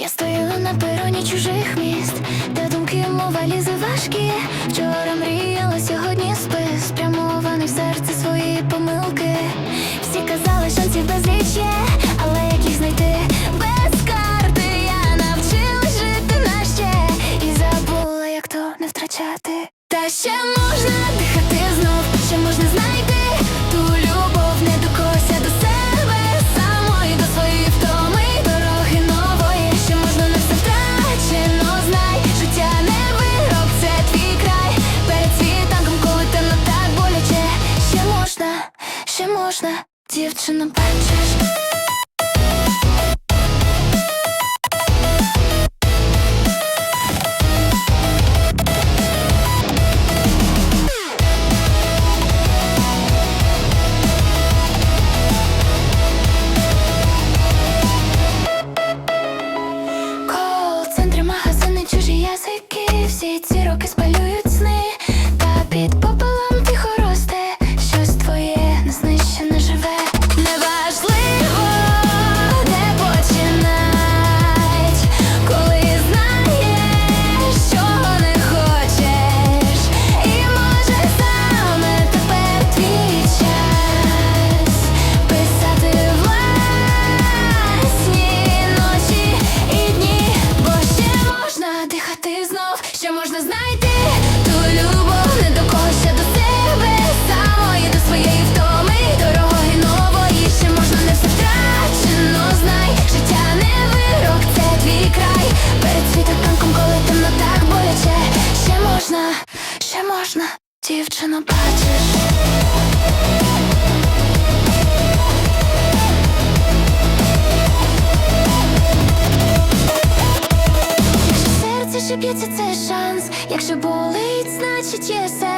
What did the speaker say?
Я стою на пероні чужих міст, де думки мова лізе важкі. Вчора мріяла, сьогодні спи, спрямований в серце свої помилки. Всі казали, шансів безліч є, але як їх знайти без карти, я навчилась жити на ще і забула, як то не втрачати. Та ще можна дихати знов, ще можна знайти можна, дівчина, бачиш. Дівчино, бачиш. Якщо серце шип'ється, це шанс. Якщо болить, значить є зламаєш